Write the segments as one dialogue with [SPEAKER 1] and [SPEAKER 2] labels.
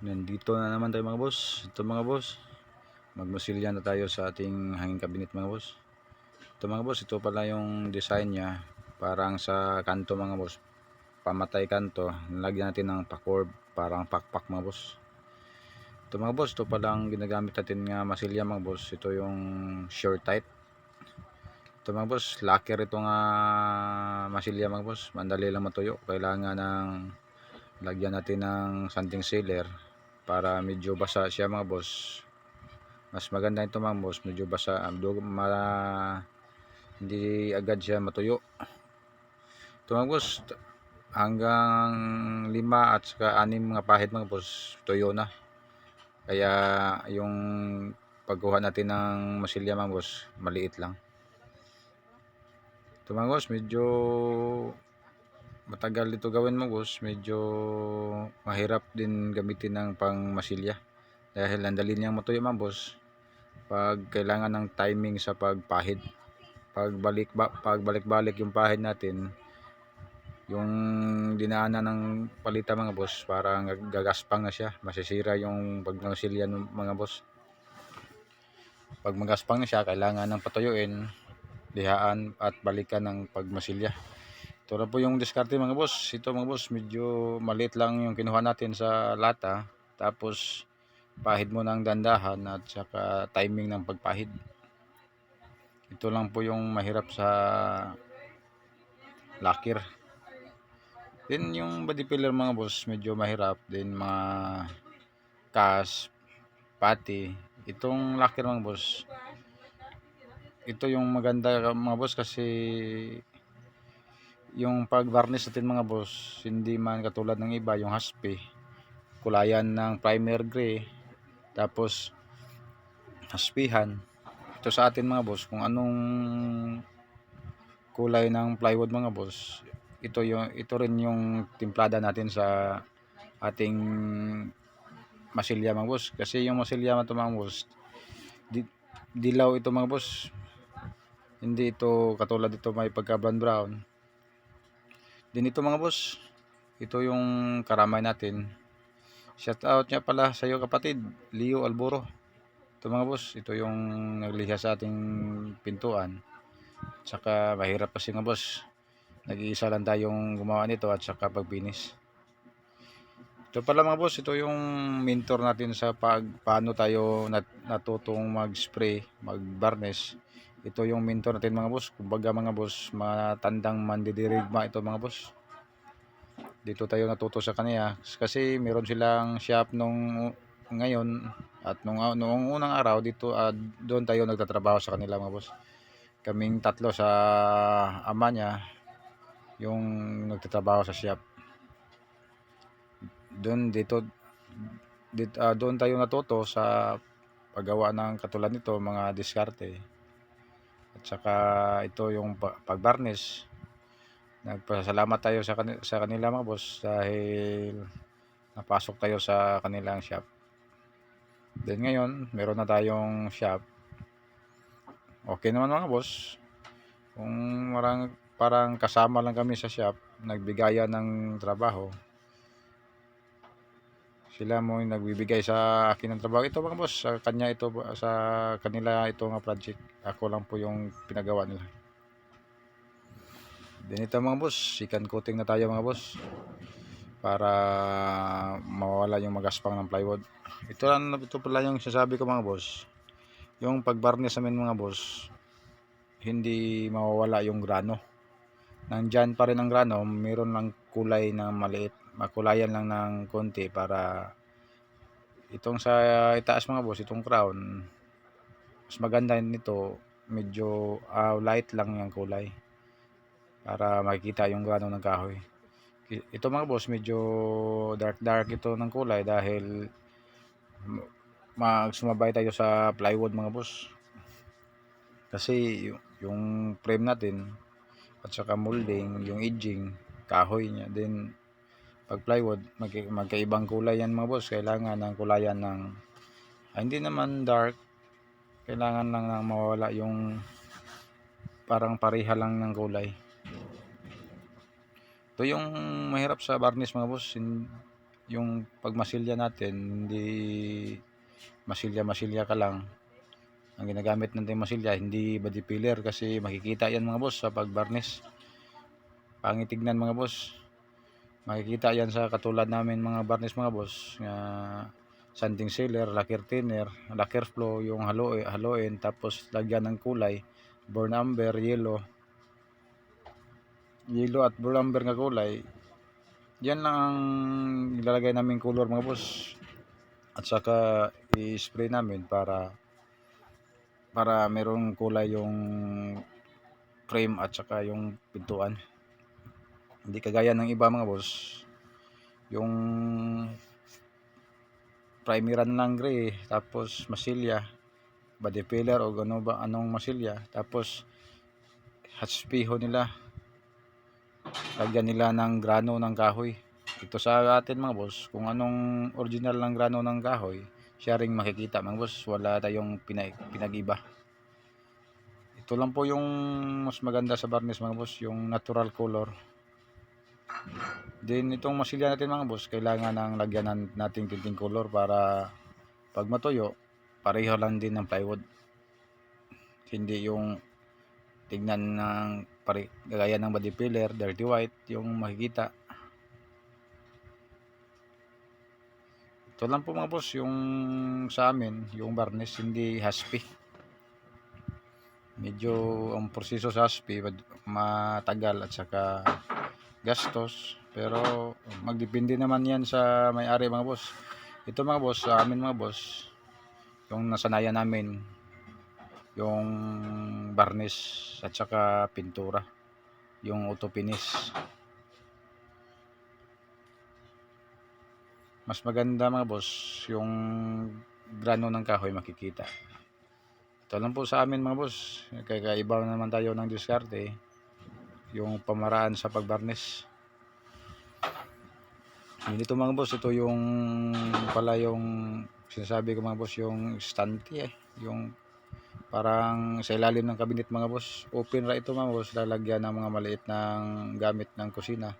[SPEAKER 1] Nandito na naman tayo mga boss. Ito mga boss. Magmasilya na tayo sa ating hanging cabinet mga boss. Ito mga boss, ito pala yung design niya. Parang sa kanto mga boss. Pamatay kanto. Nalagyan natin ng pakorb. Parang pakpak mga boss. Ito mga boss, ito palang ginagamit natin nga masilya mga boss. Ito yung short tight. Ito mga boss, locker ito nga masilya mga boss. Mandali lang matuyo. Kailangan ng lagyan natin ng something sealer para medyo basa siya mga boss. Mas maganda ito mga boss medyo basa. Ma, hindi agad siya matuyo. Ito mga boss hanggang lima at saka anim mga pahit mga boss tuyo na. Kaya yung pagkuha natin ng masilya mga boss maliit lang. Ito mga boss medyo matagal dito gawin mo boss. Medyo mahirap din gamitin ng pang masilya dahil ang dali niyang matuyo mga boss. Pag kailangan ng timing sa pagpahid. Pag balik ba, pag balik-balik yung pahid natin yung dinaanan ng palita mga boss parang gagaspang na siya. Masisira yung pagmasilya ng mga boss. Pag magaspang na siya kailangan ng patuyuin lihaan at balikan ng pagmasilya ito na po yung diskarte mga boss. Ito mga boss, medyo maliit lang yung kinuha natin sa lata. Tapos pahid mo ng dandahan at saka timing ng pagpahid. Ito lang po yung mahirap sa lakir. Then yung body filler mga boss, medyo mahirap. Then mga kas, pati. Itong lakir mga boss, ito yung maganda mga boss kasi yung pag-varnish natin mga boss, hindi man katulad ng iba, yung haspi, kulayan ng primer gray, tapos haspihan. Ito sa atin mga boss, kung anong kulay ng plywood mga boss, ito yung ito rin yung timplada natin sa ating masilya mga boss. Kasi yung masilya ito mga boss, di, dilaw ito mga boss. Hindi ito katulad ito may pagka brown brown din ito mga boss. Ito yung karamay natin. Shout out niya pala sa iyo kapatid, Leo Alboro. Ito mga boss, ito yung nagliha sa ating pintuan. Tsaka mahirap kasi nga boss. Nag-iisa lang tayong gumawa nito at saka pagbinis. Ito pala mga boss, ito yung mentor natin sa pag paano tayo nat, natutong mag-spray, mag-varnish ito yung mentor natin mga boss. Kumbaga mga boss mga tandang mandidirigma ito mga boss? Dito tayo natuto sa kanila kasi meron silang shop nung ngayon at nung noong unang araw dito uh, doon tayo nagtatrabaho sa kanila mga boss. Kaming tatlo sa ama niya yung nagtatrabaho sa shop. Doon dito, dito uh, doon tayo natuto sa paggawa ng katulad nito mga diskarte at saka ito yung pag-varnish. Nagpasalamat tayo sa kanila, sa kanila mga boss dahil napasok tayo sa kanilang shop. Then ngayon, meron na tayong shop. Okay naman mga boss. Kung marang, parang kasama lang kami sa shop, nagbigayan ng trabaho sila mo yung nagbibigay sa akin ng trabaho. Ito mga boss sa kanya ito sa kanila ito nga project. Ako lang po yung pinagawa nila. Din ito mga boss sikan coating na tayo mga boss. Para mawala yung magaspang ng plywood. Ito lang ito pala yung sasabi ko mga boss. Yung pagbarnish namin mga boss hindi mawawala yung grano. Nandyan pa rin ang grano meron lang kulay na maliit makulayan lang ng konti para itong sa itaas mga boss itong crown mas maganda nito medyo uh, light lang yung kulay para makikita yung gano ng kahoy ito mga boss medyo dark dark ito ng kulay dahil magsumabay tayo sa plywood mga boss. Kasi yung frame natin at saka molding yung edging kahoy niya then pag plywood mag magkaibang kulay yan mga boss. Kailangan ng kulayan ng ah, hindi naman dark. Kailangan lang na mawala yung parang pareha lang ng kulay. Ito yung mahirap sa varnish mga boss. Yung pagmasilya natin hindi masilya masilya ka lang. Ang ginagamit natin masilya hindi body filler kasi makikita yan mga boss sa pagbarnis pangitignan mga boss makikita yan sa katulad namin mga barnis mga boss nga sanding sealer, lacquer thinner, lacquer flow, yung halo, haloin, tapos lagyan ng kulay, burn amber, yellow, yellow at burn amber nga kulay, yan lang ang ilalagay namin color mga boss. At saka i-spray namin para para merong kulay yung frame at saka yung pintuan. Hindi kagaya ng iba mga boss. Yung primeran lang gray tapos masilya. Body filler o ano ba anong masilya. Tapos hatspiho nila. Lagyan nila ng grano ng kahoy. Ito sa atin mga boss kung anong original ng grano ng kahoy siya ring makikita. Mga boss wala tayong pinag pinag-iba. Ito lang po yung mas maganda sa varnish mga boss yung natural color din itong masilya natin mga boss kailangan ng lagyan nating tinting color para pag matuyo pareho lang din ng plywood. Hindi yung tignan ng pare, gaya ng body filler dirty white yung makikita. Ito lang po mga boss yung sa amin yung varnish hindi haspi medyo ang proseso sa haspi matagal at saka gastos. Pero magdepende naman yan sa may-ari mga boss. Ito mga boss sa amin mga boss yung nasanayan namin yung varnish at saka pintura yung auto finish mas maganda mga boss yung grano ng kahoy makikita. Ito lang po sa amin mga boss. Kaya iba naman tayo ng diskarte yung pamaraan sa pagbarnis dito mga boss ito yung pala yung sinasabi ko mga boss yung stante eh. Yung parang sa ilalim ng kabinet mga boss. Open ra ito mga boss. Lalagyan ng mga maliit ng gamit ng kusina.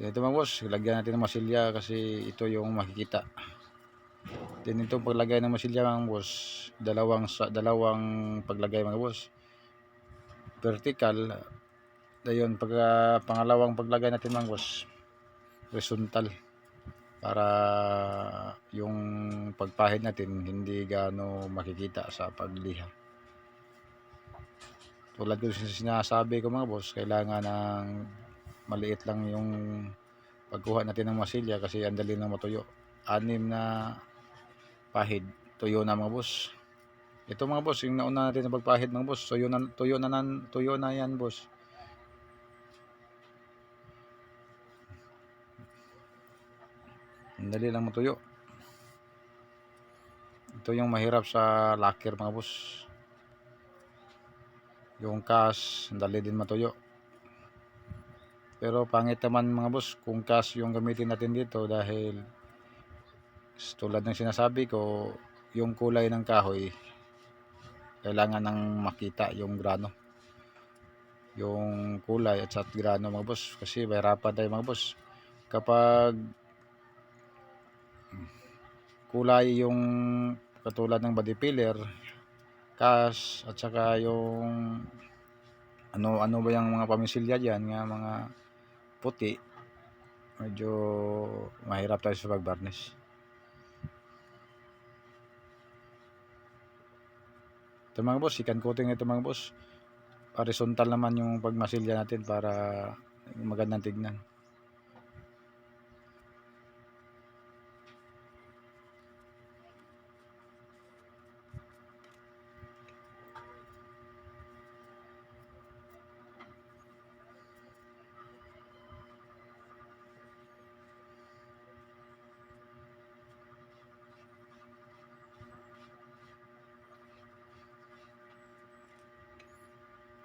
[SPEAKER 1] Ito mga boss lagyan natin ng masilya kasi ito yung makikita. Din itong paglagay ng masilya mga boss dalawang dalawang paglagay mga boss vertical. Dayon pag uh, pangalawang paglagay natin mga boss horizontal. Para yung pagpahid natin hindi gaano makikita sa pagliha. Tulad ko sinasabi ko mga boss kailangan ng maliit lang yung pagkuha natin ng masilya kasi ang dali matuyo. Anim na pahid tuyo na mga boss ito mga boss, yung nauna natin na pagpahid mga boss. Tuyo na, tuyo na, nan, tuyo na yan boss. Dali lang matuyo. Ito yung mahirap sa lacquer mga boss. Yung cash, dali din matuyo. Pero pangit naman mga boss kung cash yung gamitin natin dito dahil tulad ng sinasabi ko, yung kulay ng kahoy kailangan ng makita yung grano. Yung kulay at sa grano mga boss. Kasi mahirapan tayo mga boss. Kapag kulay yung katulad ng body filler cash at saka yung ano ano ba yung mga pamisilya diyan nga mga puti medyo mahirap tayo sa pagbarnish ito mga boss ikan coating ito mga boss. Horizontal naman yung pagmasilya natin para magandang tignan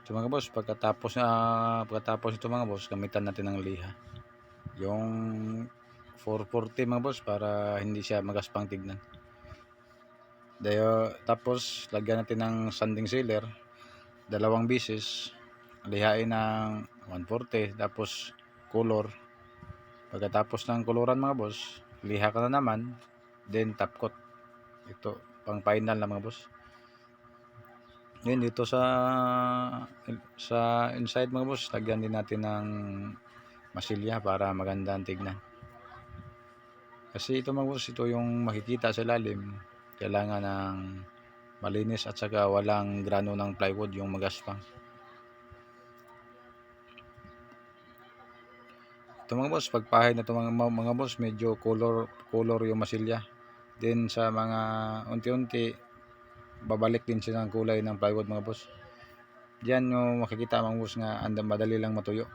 [SPEAKER 1] ito mga boss pagkatapos na pagkatapos ito mga boss gamitan natin ng liha. Yung 440 mga boss para hindi siya magaspang tignan. Dayo, tapos lagyan natin ng sanding sealer. Dalawang bisis. Lihain ng 140 tapos color. Pagkatapos ng kuluran mga boss, liha ka na naman, then top coat. Ito, pang final na mga boss. Yun, dito sa sa inside mga boss, lagyan din natin ng masilya para maganda ang tignan. Kasi ito mga boss, ito yung makikita sa lalim. Kailangan ng malinis at saka walang grano ng plywood yung magaspang. Ito mga boss, pagpahid na ito mga, mga boss, medyo color, color yung masilya. Then sa mga unti-unti, babalik din siya ng kulay ng plywood mga boss. Diyan yung makikita mga boss nga andang madali lang matuyo.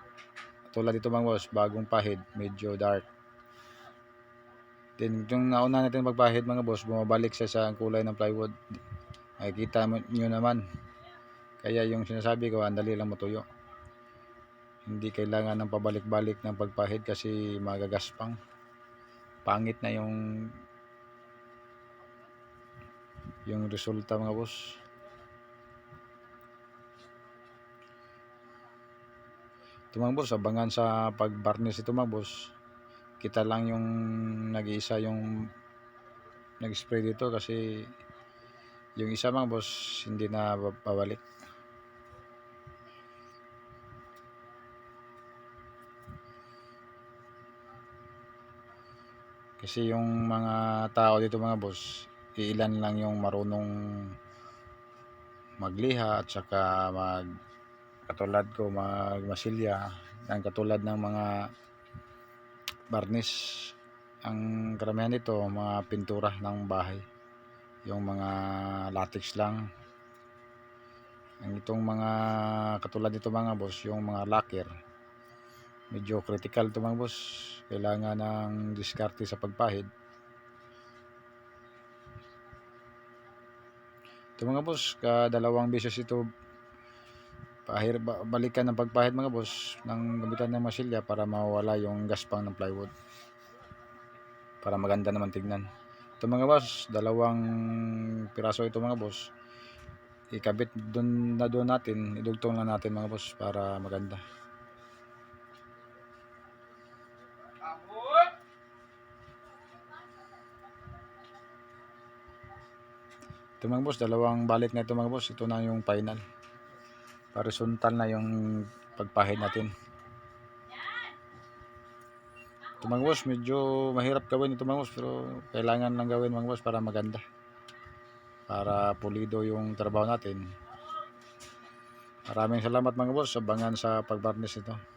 [SPEAKER 1] Tulad dito mga boss, bagong pahid, medyo dark. Then yung nauna natin magpahid mga boss, bumabalik siya sa kulay ng plywood. Makikita nyo naman. Kaya yung sinasabi ko, andali lang matuyo. Hindi kailangan ng pabalik-balik ng pagpahid kasi magagaspang. Pangit na yung yung resulta mga boss. Ito mga boss, abangan sa pag-varnish ito mga boss. Kita lang yung nag-iisa yung nag-spray dito kasi yung isa mga boss hindi na babalik. Kasi yung mga tao dito mga boss, iilan lang yung marunong magliha at saka mag katulad ko magmasilya ang katulad ng mga varnish ang karamihan nito mga pintura ng bahay. Yung mga latex lang. Ang itong mga katulad nito mga boss yung mga lacquer medyo critical to mga boss. Kailangan ng diskarte sa pagpahid ito mga boss kadalawang beses ito pahir ba- balikan ng pagpahid mga boss ng gamitan ng masilya para mawala yung gaspang ng plywood. Para maganda naman tignan. Ito mga boss dalawang piraso ito mga boss. Ikabit doon na doon natin idugtong lang natin mga boss para maganda ito mga boss dalawang balik na ito mga boss. Ito na yung final. Horizontal na yung pagpahid natin. Ito mga boss medyo mahirap gawin ito mga boss pero kailangan lang gawin mga boss para maganda. Para pulido yung trabaho natin. Maraming salamat mga boss. Abangan sa pagbarnis ito